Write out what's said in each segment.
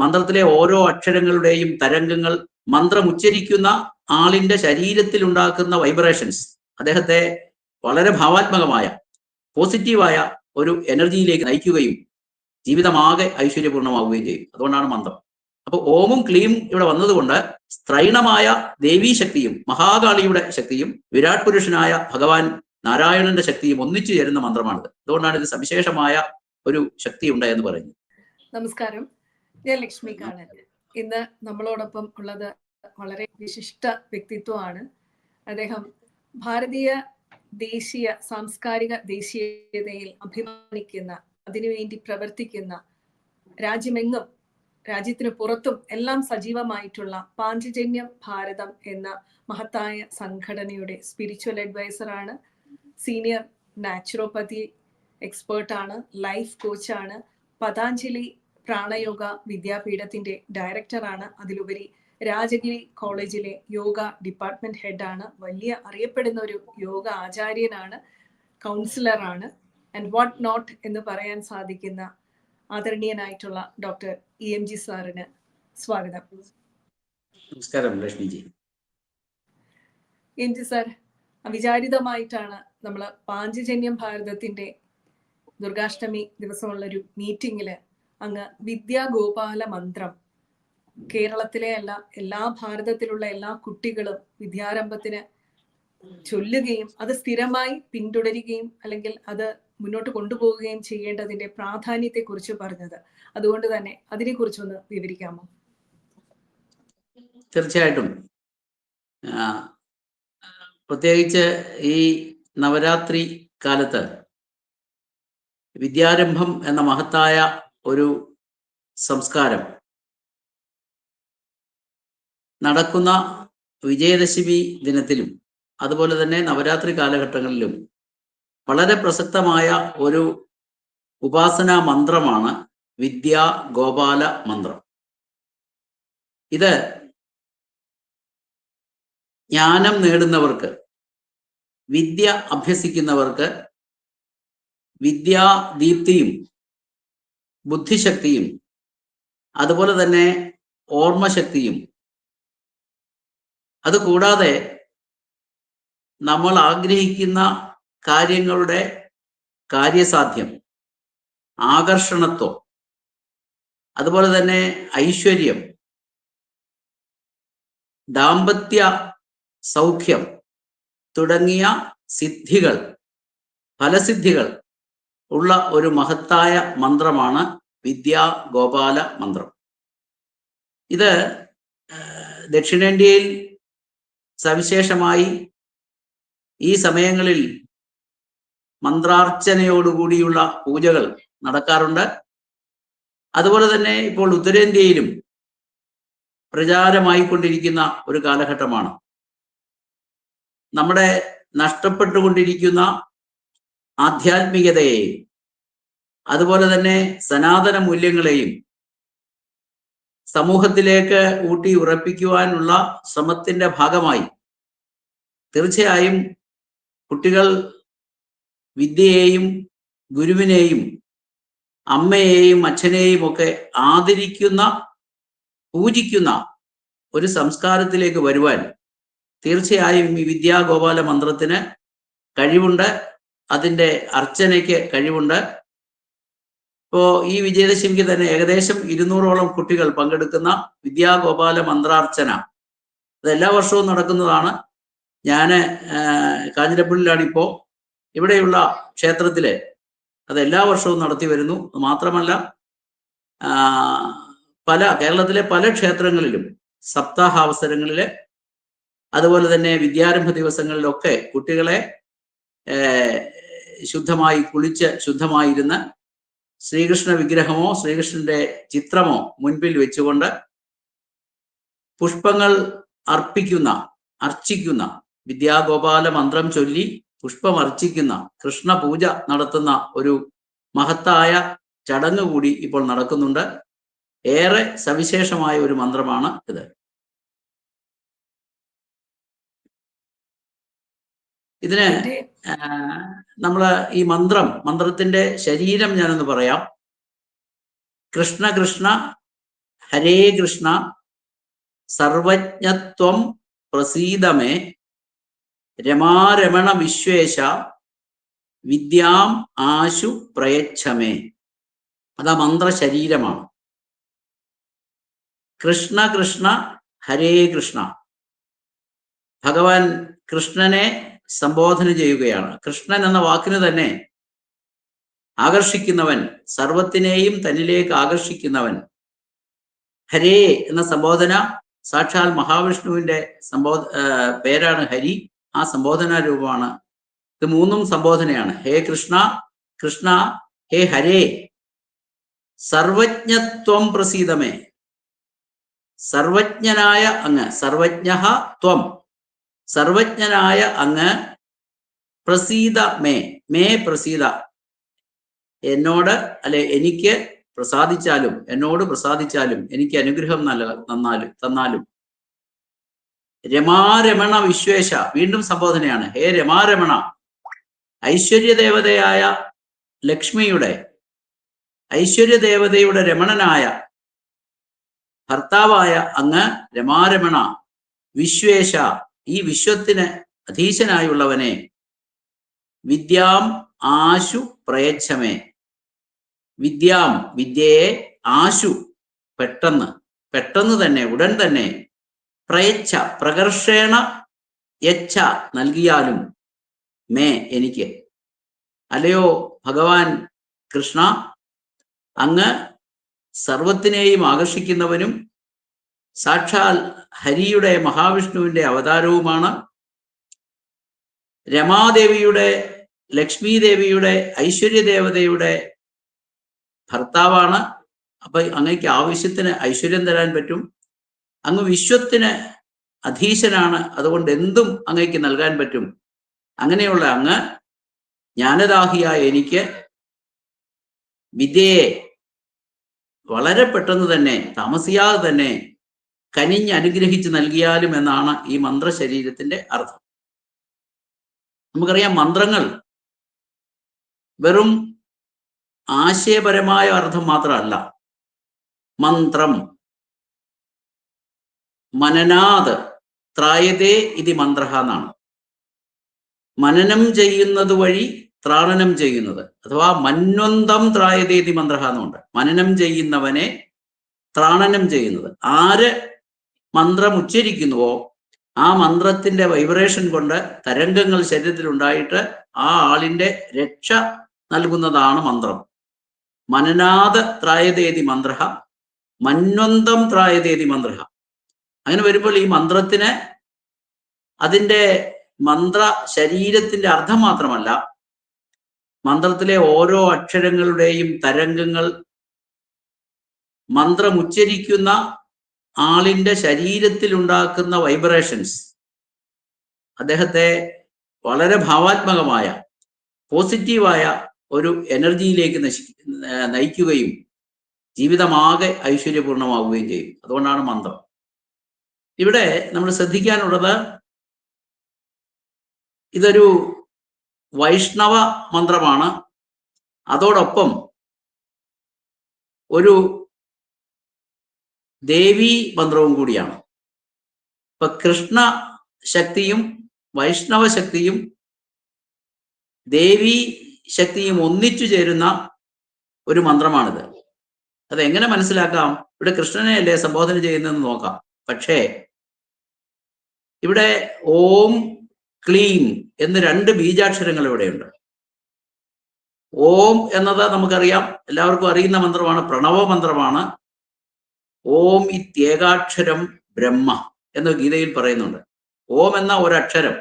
മന്ത്രത്തിലെ ഓരോ അക്ഷരങ്ങളുടെയും തരംഗങ്ങൾ മന്ത്രം ഉച്ചരിക്കുന്ന ആളിന്റെ ശരീരത്തിൽ ഉണ്ടാക്കുന്ന വൈബ്രേഷൻസ് അദ്ദേഹത്തെ വളരെ ഭാവാത്മകമായ പോസിറ്റീവായ ഒരു എനർജിയിലേക്ക് നയിക്കുകയും ജീവിതമാകെ ഐശ്വര്യപൂർണമാവുകയും ചെയ്യും. അതുകൊണ്ടാണ് മന്ത്രം. അപ്പൊ ഓമും ക്ലീം ഇവിടെ വന്നതുകൊണ്ട് സ്ത്രൈണമായ ദേവീ ശക്തിയും മഹാകാളിയുടെ ശക്തിയും വിരാട് പുരുഷനായ ഭഗവാൻ നാരായണന്റെ ശക്തിയും ഒന്നിച്ചു ചേരുന്ന മന്ത്രമാണിത്. അതുകൊണ്ടാണ് ഇത് സവിശേഷമായ ഒരു ശക്തി ഉണ്ട് എന്ന് പറയുന്നത്. നമസ്കാരം. ഞാൻ ലക്ഷ്മി കാണൻ ഇന്ന് നമ്മളോടൊപ്പം ഉള്ളത് വളരെ വിശിഷ്ട വ്യക്തിത്വമാണ്. അദ്ദേഹം ഭാരതീയ ദേശീയ സാംസ്കാരിക ദേശീയതയിൽ അഭിമാനിക്കുന്ന അതിനുവേണ്ടി പ്രവർത്തിക്കുന്ന രാജ്യമെങ്ങും രാജ്യത്തിന് പുറത്തും എല്ലാം സജീവമായിട്ടുള്ള പാഞ്ചജന്യം ഭാരതം എന്ന മഹത്തായ സംഘടനയുടെ സ്പിരിച്വൽ അഡ്വൈസറാണ് സീനിയർ നാച്ചുറോപ്പതി എക്സ്പേർട്ടാണ് ലൈഫ് കോച്ചാണ് പതാഞ്ജലി പ്രാണയോഗ വിദ്യാപീഠത്തിന്റെ ഡയറക്ടറാണ് അതിലുപരി രാജഗിരി കോളേജിലെ യോഗ ഡിപ്പാർട്ട്മെന്റ് ഹെഡാണ് വലിയ അറിയപ്പെടുന്ന ഒരു യോഗ ആചാര്യനാണ് കൗൺസിലറാണ് ആൻഡ് വാട്ട് നോട്ട് എന്ന് പറയാൻ സാധിക്കുന്ന ആദരണീയനായിട്ടുള്ള ഡോക്ടർ ഇ എം ജി സാറിന് സ്വാഗതം. നമസ്കാരം ലക്ഷ്മിജി. എം ജി സാർ അവിചാരിതമായിട്ടാണ് നമ്മൾ പാഞ്ചജന്യം ഭാരതത്തിന്റെ ദുർഗാഷ്ടമി ദിവസമുള്ള ഒരു മീറ്റിംഗിൽ അങ്ങ് വിദ്യാഗോപാല മന്ത്രം. കേരളത്തിലെ അല്ല എല്ലാ ഭാരതത്തിലുള്ള എല്ലാ കുട്ടികളും വിദ്യാരംഭത്തിന് ചൊല്ലുകയും അത് സ്ഥിരമായി പിന്തുടരുകയും അല്ലെങ്കിൽ അത് മുന്നോട്ട് കൊണ്ടുപോവുകയും ചെയ്യേണ്ടതിന്റെ പ്രാധാന്യത്തെ കുറിച്ച് പറഞ്ഞത്. അതുകൊണ്ട് തന്നെ അതിനെ കുറിച്ചൊന്ന് വിവരിക്കാമോ? തീർച്ചയായിട്ടും. പ്രത്യേകിച്ച് ഈ നവരാത്രി കാലത്ത് വിദ്യാരംഭം എന്ന മഹത്തായ ഒരു സംസ്കാരം. നടക്കുന്ന വിജയദശമി ദിനത്തിലും അതുപോലെ തന്നെ നവരാത്രി കാലഘട്ടങ്ങളിലും വളരെ പ്രസക്തമായ ഒരു ഉപാസനാ മന്ത്രമാണ് വിദ്യാ ഗോപാല മന്ത്രം. ഇത് ജ്ഞാനം നേടുന്നവർക്ക് വിദ്യ അഭ്യസിക്കുന്നവർക്ക് വിദ്യാദീപ്തിയും ബുദ്ധിശക്തിയും അതുപോലെ തന്നെ ഓർമ്മശക്തിയും. അതുകൂടാതെ നമ്മൾ ആഗ്രഹിക്കുന്ന കാര്യങ്ങളുടെ കാര്യസാധ്യം ആകർഷണത്വം അതുപോലെ തന്നെ ഐശ്വര്യം ദാമ്പത്യ സൗഖ്യം തുടങ്ങിയ സിദ്ധികൾ ഫലസിദ്ധികൾ ഉള്ള ഒരു മഹത്തായ മന്ത്രമാണ് വിദ്യാ ഗോപാല മന്ത്രം. ഇത് ദക്ഷിണേന്ത്യയിൽ സവിശേഷമായി ഈ സമയങ്ങളിൽ മന്ത്രാർച്ചനയോടുകൂടിയുള്ള പൂജകൾ നടക്കാറുണ്ട്. അതുപോലെ തന്നെ ഇപ്പോൾ ഉത്തരേന്ത്യയിലും പ്രചാരമായിക്കൊണ്ടിരിക്കുന്ന ഒരു കാലഘട്ടമാണ്. നമ്മുടെ നഷ്ടപ്പെട്ടുകൊണ്ടിരിക്കുന്ന ആധ്യാത്മികതയെയും അതുപോലെ തന്നെ സനാതന മൂല്യങ്ങളെയും സമൂഹത്തിലേക്ക് ഊട്ടി ഉറപ്പിക്കുവാനുള്ള ശ്രമത്തിന്റെ ഭാഗമായി തീർച്ചയായും കുട്ടികൾ വിദ്യയെയും ഗുരുവിനെയും അമ്മയെയും അച്ഛനെയും ഒക്കെ ആദരിക്കുന്ന പൂജിക്കുന്ന ഒരു സംസ്കാരത്തിലേക്ക് വരുവാൻ തീർച്ചയായും ഈ വിദ്യാഗോപാല മന്ത്രത്തിന് കഴിവുണ്ട്. അതിന്റെ അർച്ചനയ്ക്ക് കഴിവുണ്ട്. ഇപ്പോ ഈ വിജയദശമിക്ക് തന്നെ ഏകദേശം ഇരുന്നൂറോളം കുട്ടികൾ പങ്കെടുക്കുന്ന വിദ്യാഗോപാല മന്ത്രാർച്ചന. അത് എല്ലാ വർഷവും നടക്കുന്നതാണ്. ഞാൻ കാഞ്ഞിരപ്പള്ളിയിലാണ് ഇപ്പോ ഇവിടെയുള്ള ക്ഷേത്രത്തിൽ അത് എല്ലാ വർഷവും നടത്തി വരുന്നു. മാത്രമല്ല പല കേരളത്തിലെ പല ക്ഷേത്രങ്ങളിലും സപ്താഹാവസരങ്ങളിൽ അതുപോലെ തന്നെ വിദ്യാരംഭ ദിവസങ്ങളിലൊക്കെ കുട്ടികളെ ശുദ്ധമായി കുളിച്ച് ശുദ്ധമായിരുന്ന് ശ്രീകൃഷ്ണ വിഗ്രഹമോ ശ്രീകൃഷ്ണന്റെ ചിത്രമോ മുൻപിൽ വെച്ചുകൊണ്ട് പുഷ്പങ്ങൾ അർപ്പിക്കുന്ന അർച്ചിക്കുന്ന വിദ്യാഗോപാല മന്ത്രം ചൊല്ലി പുഷ്പം അർച്ചിക്കുന്ന കൃഷ്ണ പൂജ നടത്തുന്ന ഒരു മഹത്തായ ചടങ്ങ് കൂടി ഇപ്പോൾ നടക്കുന്നുണ്ട്. ഏറെ സവിശേഷമായ ഒരു മന്ത്രമാണ് ഇത്. ഇതിന് നമ്മൾ ഈ മന്ത്രം മന്ത്രത്തിന്റെ ശരീരം ഞാനൊന്ന് പറയാം. കൃഷ്ണ കൃഷ്ണ ഹരേ കൃഷ്ണ സർവജ്ഞത്വം പ്രസീതമേ രമാരമണ വിശ്വേശ വിദ്യാം ആശു പ്രയച്ഛമേ. അതാ മന്ത്രശരീരമാണ് കൃഷ്ണ കൃഷ്ണ ഹരേ കൃഷ്ണ. ഭഗവാൻ കൃഷ്ണനെ സംബോധന ചെയ്യുകയാണ്. കൃഷ്ണൻ എന്ന വാക്കിന് തന്നെ ആകർഷിക്കുന്നവൻ സർവത്തിനെയും തന്നിലേക്ക് ആകർഷിക്കുന്നവൻ. ഹരേ എന്ന സംബോധന സാക്ഷാൽ മഹാവിഷ്ണുവിന്റെ സംബോധ പേരാണ് ഹരി. ആ സംബോധന രൂപമാണ്. ഇത് മൂന്നും സംബോധനയാണ്. ഹേ കൃഷ്ണ കൃഷ്ണ ഹേ ഹരേ. സർവജ്ഞത്വം പ്രസീതമേ. സർവജ്ഞനായ അങ്ങ് സർവജ്ഞ ത്വം. സർവജ്ഞനായ അങ്ങ് പ്രസീത മേ മേ പ്രസീത. എന്നോട് അല്ലെ എനിക്ക് പ്രസാദിച്ചാലും എന്നോട് പ്രസാദിച്ചാലും എനിക്ക് അനുഗ്രഹം നല്ല തന്നാലും തന്നാലും. രമാരമണ വിശ്വേശ വീണ്ടും സംബോധനയാണ്. ഹേ രമാരമണ ഐശ്വര്യദേവതയായ ലക്ഷ്മിയുടെ ഐശ്വര്യദേവതയുടെ രമണനായ ഭർത്താവായ അങ്ങ് രമാരമണ വിശ്വേശ. ഈ വിശ്വത്തിന് അധീശനായുള്ളവനെ വിദ്യാം ആശു പ്രയച്ഛമേ. വിദ്യാം വിദ്യയെ ആശു പെട്ടെന്ന് പെട്ടെന്ന് തന്നെ ഉടൻ തന്നെ പ്രയച്ഛ പ്രകർഷേണ യച്ഛ നൽകിയാലും മേ എനിക്ക്. അല്ലയോ ഭഗവാൻ കൃഷ്ണ? അങ്ങ് സർവത്തിനെയും ആകർഷിക്കുന്നവനും സാക്ഷാൽ ഹരിയുടെ മഹാവിഷ്ണുവിന്റെ അവതാരവുമാണ്. രമാദേവിയുടെ ലക്ഷ്മി ദേവിയുടെ ഐശ്വര്യദേവതയുടെ ഭർത്താവാണ്. അപ്പൊ അങ്ങയ്ക്ക് ആവശ്യത്തിന് ഐശ്വര്യം തരാൻ പറ്റും. അങ്ങ് വിശ്വത്തിന് അധീശനാണ്. അതുകൊണ്ട് എന്തും അങ്ങയ്ക്ക് നൽകാൻ പറ്റും. അങ്ങനെയുള്ള അങ്ങ് ജ്ഞാനദാഹിയായ എനിക്ക് വിദ്യയെ വളരെ പെട്ടെന്ന് തന്നെ താമസിയാതെ തന്നെ കനിഞ്ഞ് അനുഗ്രഹിച്ച് നൽകിയാലും എന്നാണ് ഈ മന്ത്രശരീരത്തിന്റെ അർത്ഥം. നമുക്കറിയാം മന്ത്രങ്ങൾ വെറും ആശയപരമായ അർത്ഥം മാത്രമല്ല. മന്ത്രം മനനാത് ത്രായതേ ഇതി മന്ത്ര എന്നാണ്. മനനം ചെയ്യുന്നത് വഴി ത്രാണനം ചെയ്യുന്നത്. അഥവാ മന്വന്തം ത്രായതേ ഇതി മന്ത്ര എന്നുണ്ട്. മനനം ചെയ്യുന്നവനെ ത്രാണനം ചെയ്യുന്നത്. ആര് മന്ത്രം ഉച്ചരിക്കുന്നുവോ? ആ മന്ത്രത്തിന്റെ വൈബ്രേഷൻ കൊണ്ട് തരംഗങ്ങൾ ശരീരത്തിൽ ഉണ്ടായിട്ട് ആ ആളിന്റെ രക്ഷ നൽകുന്നതാണ് മന്ത്രം. മനനാഥ ത്രായതേതി മന്ത്ര മന്വന്തം ത്രായതേതി മന്ത്ര അങ്ങനെ വരുമ്പോൾ ഈ മന്ത്രത്തിന് അതിന്റെ മന്ത്ര ശരീരത്തിന്റെ അർത്ഥം മാത്രമല്ല മന്ത്രത്തിലെ ഓരോ അക്ഷരങ്ങളുടെയും തരംഗങ്ങൾ മന്ത്രം ഉച്ചരിക്കുന്ന ആളിന്റെ ശരീരത്തിൽ ഉണ്ടാക്കുന്ന വൈബ്രേഷൻസ് അദ്ദേഹത്തെ വളരെ ഭാവാത്മകമായ പോസിറ്റീവായ ഒരു എനർജിയിലേക്ക് നശി നയിക്കുകയും ജീവിതമാകെ ഐശ്വര്യപൂർണമാവുകയും ചെയ്യും. അതുകൊണ്ടാണ് മന്ത്രം. ഇവിടെ നമ്മൾ ശ്രദ്ധിക്കാനുള്ളത് ഇതൊരു വൈഷ്ണവ മന്ത്രമാണ്. അതോടൊപ്പം ഒരു ദേവീ മന്ത്രവും കൂടിയാണ്. ഇപ്പൊ കൃഷ്ണ ശക്തിയും വൈഷ്ണവ ശക്തിയും ദേവി ശക്തിയും ഒന്നിച്ചു ചേരുന്ന ഒരു മന്ത്രമാണിത്. അത് എങ്ങനെ മനസ്സിലാക്കാം? ഇവിടെ കൃഷ്ണനെ അല്ലേ സംബോധന ചെയ്യുന്നതെന്ന് നോക്കാം. പക്ഷേ ഇവിടെ ഓം ക്ലീം എന്ന് രണ്ട് ബീജാക്ഷരങ്ങൾ ഇവിടെയുണ്ട്. ഓം എന്നത് നമുക്കറിയാം. എല്ലാവർക്കും അറിയുന്ന മന്ത്രമാണ് പ്രണവ മന്ത്രമാണ് ഓം ഇത്യേകാക്ഷരം ബ്രഹ്മ എന്ന് ഗീതയിൽ പറയുന്നുണ്ട്. ഓം എന്ന ഒരക്ഷരം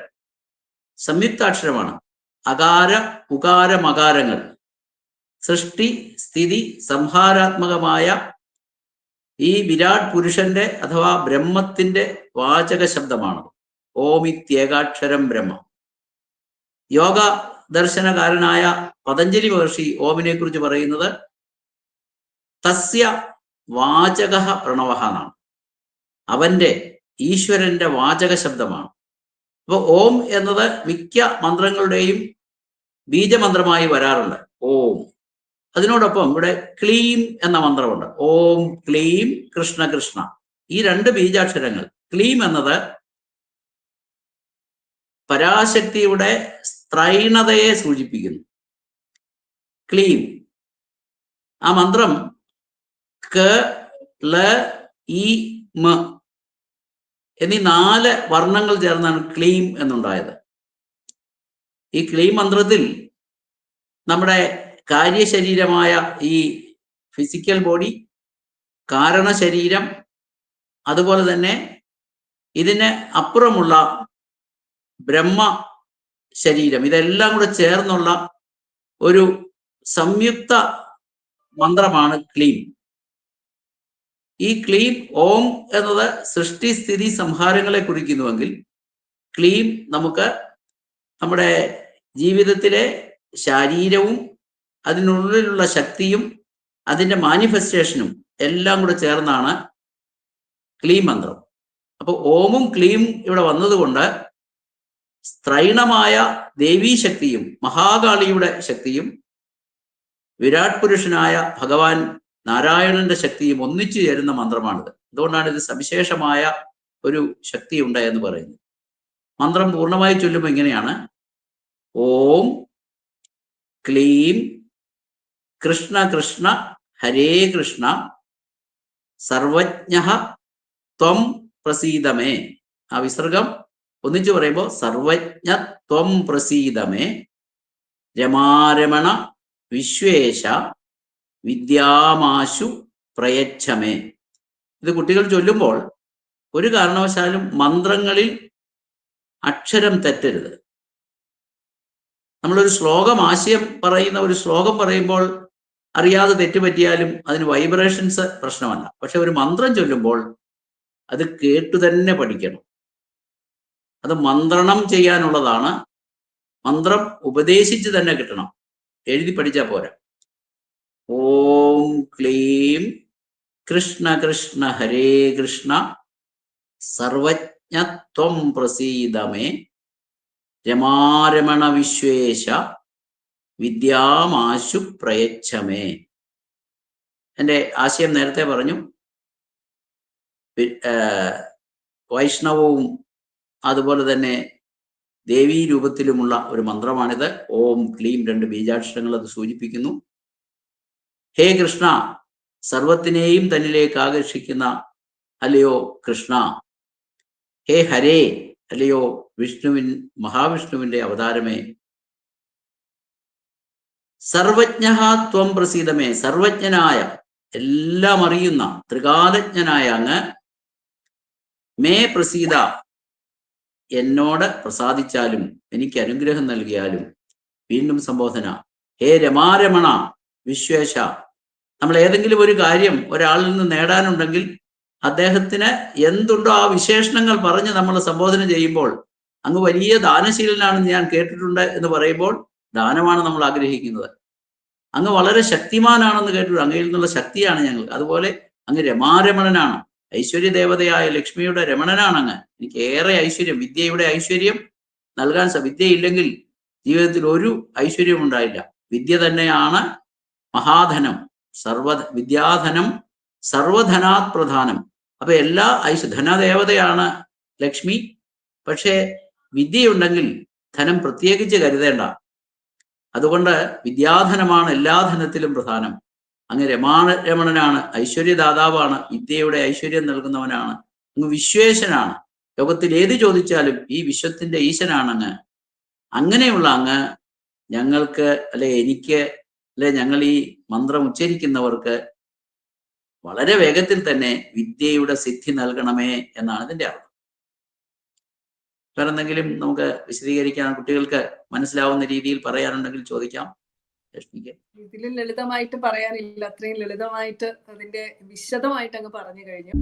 സംയുക്താക്ഷരമാണ്. അകാര ഉകാര മകാരങ്ങൾ. സൃഷ്ടി സ്ഥിതി സംഹാരാത്മകമായ ഈ വിരാട് പുരുഷന്റെ അഥവാ ബ്രഹ്മത്തിന്റെ വാചക ശബ്ദമാണ്. ഓമിത്യേകാക്ഷരം ബ്രഹ്മ. യോഗ ദർശനകാരനായ പതഞ്ജലി മഹർഷി ഓമിനെ കുറിച്ച് പറയുന്നത് തസ്യ വാചക പ്രണവ എന്നാണ്. അവന്റെ ഈശ്വരന്റെ വാചക ശബ്ദമാണ്. അപ്പോൾ ഓം എന്നത് മിക്ക മന്ത്രങ്ങളുടെയും ബീജമന്ത്രമായി വരാറുണ്ട്. ഓം. അതിനോടൊപ്പം ഇവിടെ ക്ലീം എന്ന മന്ത്രമുണ്ട്. ഓം ക്ലീം കൃഷ്ണ കൃഷ്ണ. ഈ രണ്ട് ബീജാക്ഷരങ്ങൾ. ക്ലീം എന്നത് പരാശക്തിയുടെ സ്ത്രൈണതയെ സൂചിപ്പിക്കുന്നു. ക്ലീം. ആ മന്ത്രം ക ല ഇ മ എന്നീ നാല് വർണങ്ങൾ ചേർന്നാണ് ക്ലീം എന്നുണ്ടായത്. ഈ ക്ലീം മന്ത്രത്തിൽ നമ്മുടെ കാര്യശരീരമായ ഈ ഫിസിക്കൽ ബോഡി കാരണശരീരം അതുപോലെ തന്നെ ഇതിന് അപ്പുറമുള്ള ബ്രഹ്മ ശരീരം ഇതെല്ലാം കൂടെ ചേർന്നുള്ള ഒരു സംയുക്ത മന്ത്രമാണ് ക്ലീം. ഈ ക്ലീം ഓം എന്നത് സൃഷ്ടി സ്ഥിതി സംഹാരങ്ങളെ കുറിക്കുന്നുവെങ്കിൽ ക്ലീം നമുക്ക് നമ്മുടെ ജീവിതത്തിലെ ശാരീരവും അതിനുള്ളിലുള്ള ശക്തിയും അതിന്റെ മാനിഫെസ്റ്റേഷനും എല്ലാം കൂടെ ചേർന്നാണ് ക്ലീം മന്ത്രം. അപ്പോൾ ഓമും ക്ലീം ഇവിടെ വന്നതുകൊണ്ട് സ്ത്രൈണമായ ദേവീ ശക്തിയും മഹാകാളിയുടെ ശക്തിയും വിരാട് പുരുഷനായ ഭഗവാൻ നാരായണന്റെ ശക്തിയും ഒന്നിച്ചു ചേരുന്ന മന്ത്രമാണിത്. അതുകൊണ്ടാണ് ഇത് സവിശേഷമായ ഒരു ശക്തി എന്ന് പറയുന്നത്. മന്ത്രം പൂർണമായി ചൊല്ലുമ്പോൾ ഇങ്ങനെയാണ് ഓം ക്ലീം കൃഷ്ണ കൃഷ്ണ ഹരേ കൃഷ്ണ സർവജ്ഞ ത്വം പ്രസീതമേ. ആ വിസർഗം ഒന്നിച്ചു പറയുമ്പോൾ സർവജ്ഞ ത്വം പ്രസീതമേ. രമാരമണ വിശ്വേശ വിദ്യാമാശു പ്രയച്ഛമേ. ഇത് കുട്ടികൾ ചൊല്ലുമ്പോൾ ഒരു കാരണവശാലും മന്ത്രങ്ങളിൽ അക്ഷരം തെറ്റരുത്. നമ്മളൊരു ശ്ലോകം ആശയം പറയുന്ന ഒരു ശ്ലോകം പറയുമ്പോൾ അറിയാതെ തെറ്റുപറ്റിയാലും അതിന് വൈബ്രേഷൻസ് പ്രശ്നമല്ല. പക്ഷെ ഒരു മന്ത്രം ചൊല്ലുമ്പോൾ അത് കേട്ടു തന്നെ പഠിക്കണം. അത് മന്ത്രണം ചെയ്യാനുള്ളതാണ്. മന്ത്രം ഉപദേശിച്ച് തന്നെ കിട്ടണം. എഴുതി പഠിച്ചാൽ പോരാ. ഓം ക്ലീം കൃഷ്ണ കൃഷ്ണ ഹരേ കൃഷ്ണ. സർവജ്ഞത്വം പ്രസീതമേ. രമാരമണ വിശ്വേശ. വിദ്യാമാശു പ്രയച്ഛമേ. എന്റെ ആശയം നേരത്തെ പറഞ്ഞു. വൈഷ്ണവവും അതുപോലെ തന്നെ ദേവീ രൂപത്തിലുമുള്ള ഒരു മന്ത്രമാണിത്. ഓം ക്ലീം രണ്ട് ബീജാക്ഷരങ്ങൾ അത് സൂചിപ്പിക്കുന്നു. ഹേ കൃഷ്ണ സർവത്തിനെയും തന്നിലേക്ക് ആകർഷിക്കുന്ന അല്ലയോ കൃഷ്ണ? ഹേ ഹരേ അല്ലയോ വിഷ്ണുവിൻ മഹാവിഷ്ണുവിന്റെ അവതാരമേ? സർവജ്ഞ ത്വം പ്രസീതമേ സർവജ്ഞനായ എല്ലാം അറിയുന്ന ത്രികാലജ്ഞനായ അങ്ങ് മേ പ്രസീത. എന്നോട് പ്രസാദിച്ചാലും എനിക്ക് അനുഗ്രഹം നൽകിയാലും വീണ്ടും സംബോധന. ഹേ രമാരമണ വിശ്വേശ. നമ്മൾ ഏതെങ്കിലും ഒരു കാര്യം ഒരാളിൽ നിന്ന് നേടാനുണ്ടെങ്കിൽ അദ്ദേഹത്തിന് എന്തുണ്ടോ ആ വിശേഷണങ്ങൾ പറഞ്ഞ് നമ്മൾ സംബോധന ചെയ്യുമ്പോൾ അങ്ങ് വലിയ ദാനശീലനാണെന്ന് ഞാൻ കേട്ടിട്ടുണ്ട് എന്ന് പറയുമ്പോൾ ദാനമാണ് നമ്മൾ ആഗ്രഹിക്കുന്നത്. അങ്ങ് വളരെ ശക്തിമാനാണെന്ന് കേട്ടിട്ടുണ്ട്. അങ്ങയിൽ നിന്നുള്ള ശക്തിയാണ് ഞങ്ങൾ. അതുപോലെ അങ്ങ് രമാരമണനാണ്. ഐശ്വര്യ ദേവതയായ ലക്ഷ്മിയുടെ രമണനാണ് അങ്ങ്. എനിക്ക് ഏറെ ഐശ്വര്യം വിദ്യയുടെ ഐശ്വര്യം നൽകാൻ വിദ്യയില്ലെങ്കിൽ ജീവിതത്തിൽ ഒരു ഐശ്വര്യവും ഉണ്ടായില്ല. വിദ്യ തന്നെയാണ് മഹാധനം. സർവ വിദ്യാധനം സർവധനാത് പ്രധാനം. അപ്പൊ എല്ലാ ഐശ്വ ധനദേവതയാണ് ലക്ഷ്മി. പക്ഷേ വിദ്യയുണ്ടെങ്കിൽ ധനം പ്രത്യേകിച്ച് കരുതേണ്ട. അതുകൊണ്ട് വിദ്യാധനമാണ് എല്ലാ ധനത്തിലും പ്രധാനം. അങ്ങ് രമാണ രമണനാണ് ഐശ്വര്യദാതാവാണ് വിദ്യയുടെ ഐശ്വര്യം നൽകുന്നവനാണ് അങ്ങ് വിശ്വേശനാണ്. ലോകത്തിൽ ഏത് ചോദിച്ചാലും ഈ വിശ്വത്തിന്റെ ഈശനാണ് അങ്ങ്. അങ്ങനെയുള്ള അങ്ങ് ഞങ്ങൾക്ക് അല്ലെ എനിക്ക് അല്ലെ? ഞങ്ങൾ ഈ മന്ത്രം ഉച്ചരിക്കുന്നവർക്ക് വളരെ വേഗത്തിൽ തന്നെ വിദ്യയുടെ സിദ്ധി നൽകണമേ എന്നാണ് ഇതിന്റെ അർത്ഥം. വേറെ എന്തെങ്കിലും നമുക്ക് വിശദീകരിക്കാൻ കുട്ടികൾക്ക് മനസ്സിലാവുന്ന രീതിയിൽ പറയാനുണ്ടെങ്കിൽ ചോദിക്കാം. ഇതിലും ലളിതമായിട്ട് പറയാനില്ല. അത്രയും ലളിതമായിട്ട് അതിന്റെ വിശദമായിട്ട് അങ്ങ് പറഞ്ഞു കഴിഞ്ഞു.